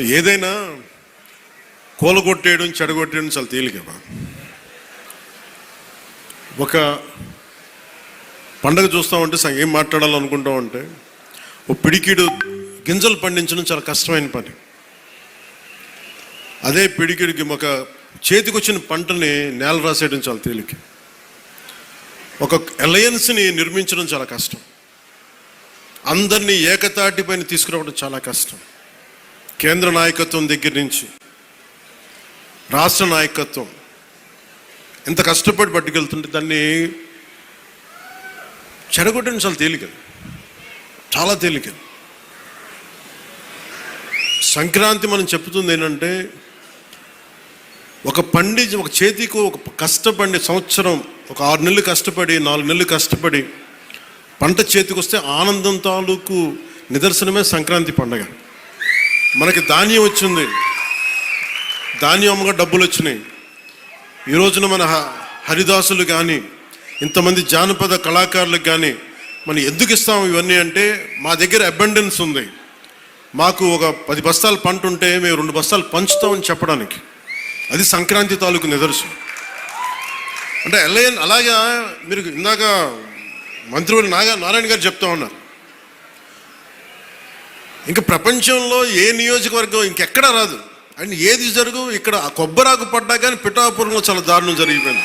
ఏదైనా కూలగొట్టేయడం చెడగొట్టేయడం చాలా తేలికమా ఒక పండగ చూస్తామంటే సంగ ఏం మాట్లాడాలనుకుంటామంటే ఓ పిడికిడు గింజలు పండించడం చాలా కష్టమైన పని. అదే పిడికిడికి ఒక చేతికొచ్చిన పంటని నేల రాసేయడం చాలా తేలిక. ఒక అలయన్స్ని నిర్మించడం చాలా కష్టం. అందరినీ ఏకతాటి పైన తీసుకురావడం చాలా కష్టం. కేంద్ర నాయకత్వం దగ్గర నుంచి రాష్ట్ర నాయకత్వం ఎంత కష్టపడి పట్టుకెళ్తుంటే దాన్ని చెడగొట్టడం చాలా తేలిక. చాలా తేలిక. సంక్రాంతి మనం చెప్తుంది ఏంటంటే ఒక పండి ఒక చేతికి ఒక కష్టపడి సంవత్సరం ఒక ఆరు నెలలు కష్టపడి నాలుగు నెలలు కష్టపడి పంట చేతికి వస్తే ఆనందం తాలూకు నిదర్శనమే సంక్రాంతి పండగ. మనకి ధాన్యం వచ్చింది. ధాన్యం అమ్మగా డబ్బులు వచ్చినాయి. ఈ రోజున మన హ- హరిదాసులు కానీ ఇంతమంది జానపద కళాకారులకు కానీ మనం ఎందుకు ఇస్తాం ఇవన్నీ అంటే మా దగ్గర అబండెన్స్ ఉంది. మాకు ఒక పది బస్తాలు పంట ఉంటే మేము రెండు బస్తాలు పంచుతామని చెప్పడానికి. అది సంక్రాంతి తాలూకు నిదర్శనం. అంటే ఎలా అలాగా మీరు ఇందాక మంత్రివర్గ నాగా నారాయణ గారు చెప్తా ఉన్నారు. ఇంకా ప్రపంచంలో ఏ నియోజకవర్గం ఇంకెక్కడ రాదు. అండ్ ఏది జరుగు ఇక్కడ కొబ్బరాకు పడ్డా కానీ పిఠాపురంలో చాలా దారుణం జరిగిపోయింది.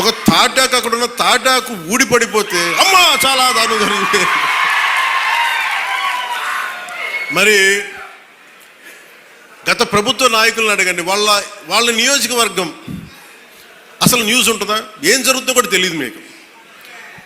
ఒక తాటాకు అక్కడ ఉన్న తాటాకు ఊడిపడిపోతే అమ్మా చాలా దారుణం జరిగిపోయింది. మరి గత ప్రభుత్వ నాయకులను అడగండి వాళ్ళ వాళ్ళ నియోజకవర్గం అసలు న్యూస్ ఉంటుందా? ఏం జరుగుతుందో కూడా తెలియదు మీకు.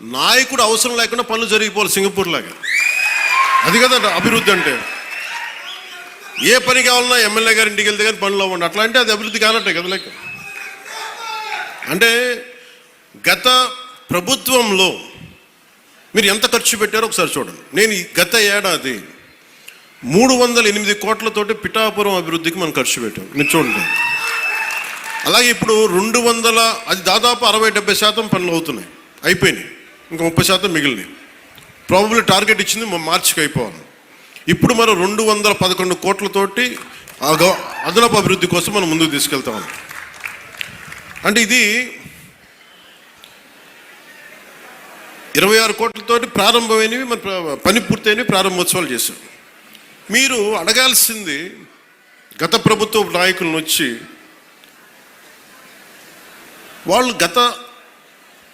నాయకుడు అవసరం లేకుండా పనులు జరిగిపోవాలి సింగపూర్ లాగా అది కదా అభివృద్ధి అంటే. ఏ పని కావాలన్నా ఎమ్మెల్యే గారి ఇంటికి వెళ్తే కానీ పనులు అవ్వండి. అట్లా అంటే అది అభివృద్ధి కానట్టే కదా లెక్క. అంటే గత ప్రభుత్వంలో మీరు ఎంత ఖర్చు పెట్టారో ఒకసారి చూడండి. నేను గత ఏడాది మూడు వందల ఎనిమిది కోట్లతోటి పిఠాపురం అభివృద్ధికి మనం ఖర్చు పెట్టాం. మీరు చూడండి. అలాగే ఇప్పుడు రెండు వందల అది దాదాపు అరవై డెబ్బై శాతం పనులు అవుతున్నాయి. అయిపోయినాయి. ఇంకా ముప్పై శాతం మిగిలింది ప్రాబబ్లీ టార్గెట్ ఇచ్చింది మార్చికి అయిపోవాలి. ఇప్పుడు మనం రెండు వందల పదకొండు కోట్లతోటి అదనపు అభివృద్ధి కోసం మనం ముందుకు తీసుకెళ్తాం అంటే ఇది ఇరవై ఆరు కోట్లతోటి ప్రారంభమైనవి మన పని పూర్తయినవి ప్రారంభోత్సవాలు చేశాం మీరు అడగాల్సింది గత ప్రభుత్వ నాయకులను వచ్చి వాళ్ళు గత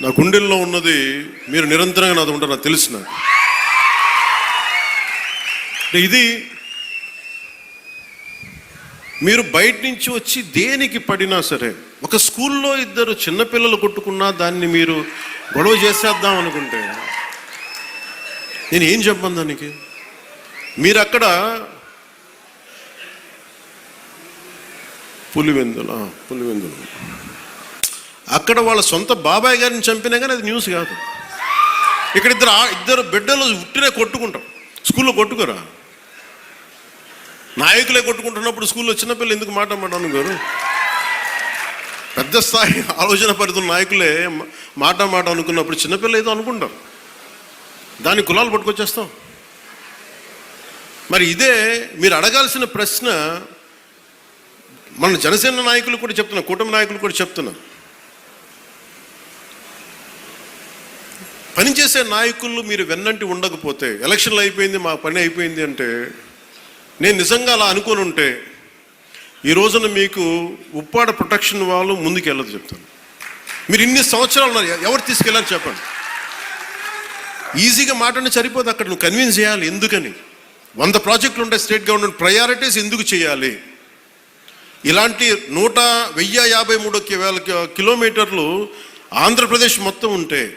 నా గుండెల్లో ఉన్నది మీరు నిరంతరంగా నాది ఉంటారు నాకు తెలిసిన. అంటే ఇది మీరు బయట నుంచి వచ్చి దేనికి పడినా సరే ఒక స్కూల్లో ఇద్దరు చిన్నపిల్లలు కొట్టుకున్నా దాన్ని మీరు గొడవ చేసేద్దాం అనుకుంటే నేను ఏం చెప్పను దానికి? మీరు అక్కడ పులివెందులు పులివెందులు. అక్కడ వాళ్ళ సొంత బాబాయ్ గారిని చంపినా కానీ అది న్యూస్ కాదు. ఇక్కడ ఇద్దరు ఇద్దరు బిడ్డలు ఉట్టినే కొట్టుకుంటాం. స్కూల్లో కొట్టుకోరా? నాయకులే కొట్టుకుంటున్నప్పుడు స్కూల్లో చిన్నపిల్లలు ఎందుకు మాట మాట్లాడను గారు? పెద్ద స్థాయి ఆలోచన పరిధుల నాయకులే మాట మాట అనుకున్నప్పుడు చిన్నపిల్ల ఏదో అనుకుంటాం దాని కులాలు పట్టుకొచ్చేస్తాం. మరి ఇదే మీరు అడగాల్సిన ప్రశ్న మన జనసేన నాయకులు కూడా చెప్తున్నా కూటమి నాయకులు కూడా చెప్తున్నారు. పనిచేసే నాయకులు మీరు వెన్నంటి ఉండకపోతే ఎలక్షన్లు అయిపోయింది మా పని అయిపోయింది అంటే నేను నిజంగా అలా అనుకుని ఉంటే ఈ రోజున మీకు ఉప్పాడ ప్రొటెక్షన్ వాళ్ళు ముందుకు వెళ్ళదు చెప్తాను. మీరు ఇన్ని సంవత్సరాలు ఉన్నారు ఎవరు తీసుకెళ్ళారు చెప్పండి. ఈజీగా మాట్లాడి సరిపోదు అక్కడ నువ్వు కన్విన్స్ చేయాలి ఎందుకని? వంద ప్రాజెక్టులు ఉంటాయి స్టేట్ గవర్నమెంట్ ప్రయారిటీస్ ఎందుకు చేయాలి? ఇలాంటి నూట వెయ్యి యాభై మూడు వేల కిలోమీటర్లు ఆంధ్రప్రదేశ్ మొత్తం ఉంటే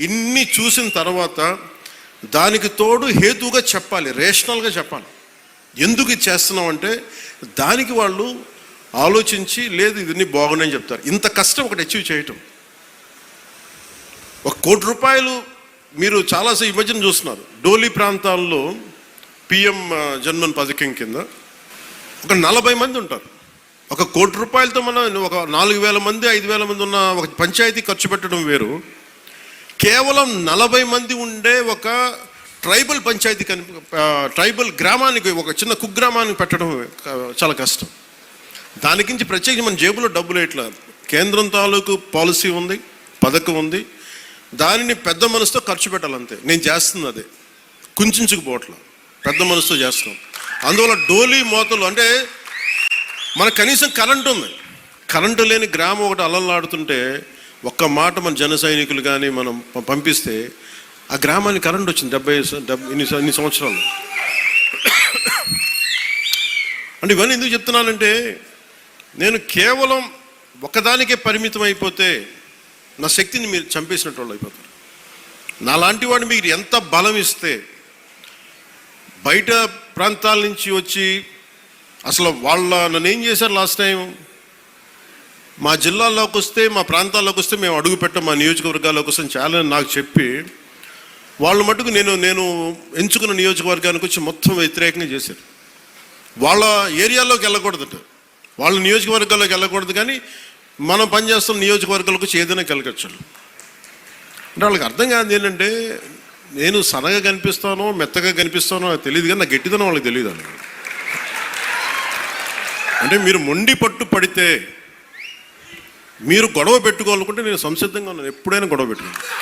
ఇన్ని చూసిన తర్వాత దానికి తోడు హేతుగా చెప్పాలి రేషనల్గా చెప్పాలి. ఎందుకు ఇది చేస్తున్నాం అంటే దానికి వాళ్ళు ఆలోచించి లేదు ఇవన్నీ బాగున్నాయని చెప్తారు. ఇంత కష్టం ఒకటి అచీవ్ చేయటం. ఒక కోటి రూపాయలు మీరు చాలా ఈ మధ్యన చూస్తున్నారు. డోలీ ప్రాంతాల్లో పిఎం జన్మన్ పథకం కింద ఒక నలభై మంది ఉంటారు. ఒక కోటి రూపాయలతో మనం ఒక నాలుగు వేల మంది ఐదు వేల మంది ఉన్న ఒక పంచాయతీ ఖర్చు పెట్టడం వేరు. కేవలం నలభై మంది ఉండే ఒక ట్రైబల్ పంచాయతీ కని ట్రైబల్ గ్రామానికి ఒక చిన్న కుగ్రామానికి పెట్టడం చాలా కష్టం. దానికించి ప్రత్యేకించి మన జేబులో డబ్బులు ఎట్లా? కేంద్రం తాలూకు పాలసీ ఉంది పథకం ఉంది. దానిని పెద్ద మనసుతో ఖర్చు పెట్టాలంతే. నేను చేస్తుంది అదే. కుంచుకుపోవట్ల పెద్ద మనసుతో చేస్తున్నాం. అందువల్ల డోలీ మోతలు అంటే మన కనీసం కరెంటు ఉంది. కరెంటు లేని గ్రామం ఒకటి అలలాడుతుంటే ఒక్క మాట మన జన సైనికులు కానీ మనం పంపిస్తే ఆ గ్రామానికి కరెంట్ వచ్చింది డెబ్బై డెబ్బై ఇన్ని ఇన్ని సంవత్సరాలు. అంటే ఇవన్నీ ఎందుకు చెప్తున్నానంటే నేను కేవలం ఒకదానికే పరిమితం అయిపోతే నా శక్తిని మీరు చంపేసినట్టు వాళ్ళు అయిపోతారు. నాలాంటి వాడిని మీరు ఎంత బలం ఇస్తే బయట ప్రాంతాల నుంచి వచ్చి అసలు వాళ్ళ నన్ను ఏం చేశారు లాస్ట్ టైం మా జిల్లాలోకి వస్తే మా ప్రాంతాల్లోకి వస్తే మేము అడుగు పెట్టాం మా నియోజకవర్గాల్లోకి వస్తే చాలా నాకు చెప్పి వాళ్ళు మటుకు నేను నేను ఎంచుకున్న నియోజకవర్గానికి వచ్చి మొత్తం వ్యతిరేకంగా చేశారు. వాళ్ళ ఏరియాలోకి వెళ్ళకూడదట. వాళ్ళ నియోజకవర్గాల్లోకి వెళ్ళకూడదు కానీ మనం పనిచేస్తున్న నియోజకవర్గాలకు వచ్చి ఏదైనా కలగచ్చు. అంటే వాళ్ళకి అర్థం కాదు ఏంటంటే నేను సన్నగా కనిపిస్తానో మెత్తగా కనిపిస్తానో నాకు తెలియదు కానీ నా గట్టిదనం వాళ్ళకి తెలియదు అంటే మీరు మొండి పట్టు పడితే మీరు గొడవ పెట్టుకోవాలనుకుంటే నేను సంసిద్ధంగా ఉన్నాను. ఎప్పుడైనా గొడవ పెట్టుకున్నాను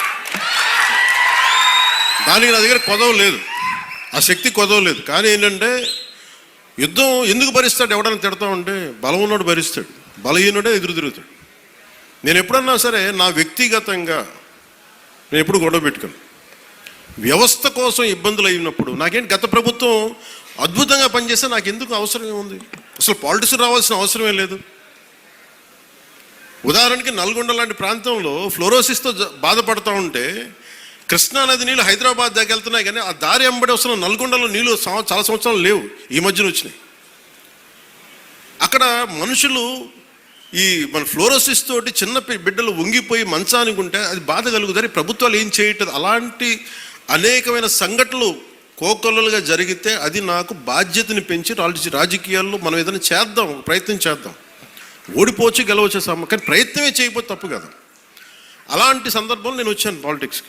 దానికి నా దగ్గర కొదవ లేదు. ఆ శక్తి కొదవ లేదు. కానీ ఏంటంటే యుద్ధం ఎందుకు భరిస్తాడు? ఎవడన్నా తిడతా ఉంటే బలం ఉన్నోడు భరిస్తాడు. బలహీనుడే ఎదురు తిరుగుతాడు. నేను ఎప్పుడన్నా సరే నా వ్యక్తిగతంగా నేను ఎప్పుడు గొడవ పెట్టుకోను. వ్యవస్థ కోసం ఇబ్బందులు అయినప్పుడు నాకేంటి గత ప్రభుత్వం అద్భుతంగా పనిచేస్తే నాకు ఎందుకు అవసరం ఏముంది? అసలు పాలిటిక్స్ రావాల్సిన అవసరమే లేదు. ఉదాహరణకి నల్గొండ లాంటి ప్రాంతంలో ఫ్లోరోసిస్తో బాధపడుతూ ఉంటే కృష్ణానది నీళ్ళు హైదరాబాద్ దాకా వెళ్తున్నాయి కానీ ఆ దారి ఎంబడి వస్తున్న నల్గొండలో నీళ్ళు సంవ- చాలా సంవత్సరాలు లేవు. ఈ మధ్యన వచ్చినాయి. అక్కడ మనుషులు ఈ మన ఫ్లోరోసిస్ తోటి చిన్న పి- బిడ్డలు వంగిపోయి మంచానికి ఉంటే అది బాధ కలుగుతారు ప్రభుత్వాలు ఏం చేయటం అలాంటి అనేకమైన సంఘటనలు కోకొల్లలుగా జరిగితే అది నాకు బాధ్యతని పెంచి రాజకీయాల్లో మనం ఏదైనా చేద్దాం ప్రయత్నం చేద్దాం. ఓడిపోవచ్చు గెలవచ్చు కానీ ప్రయత్నమే చేయకపోతే తప్పు కదా. అలాంటి సందర్భంలో నేను వచ్చాను పాలిటిక్స్కి.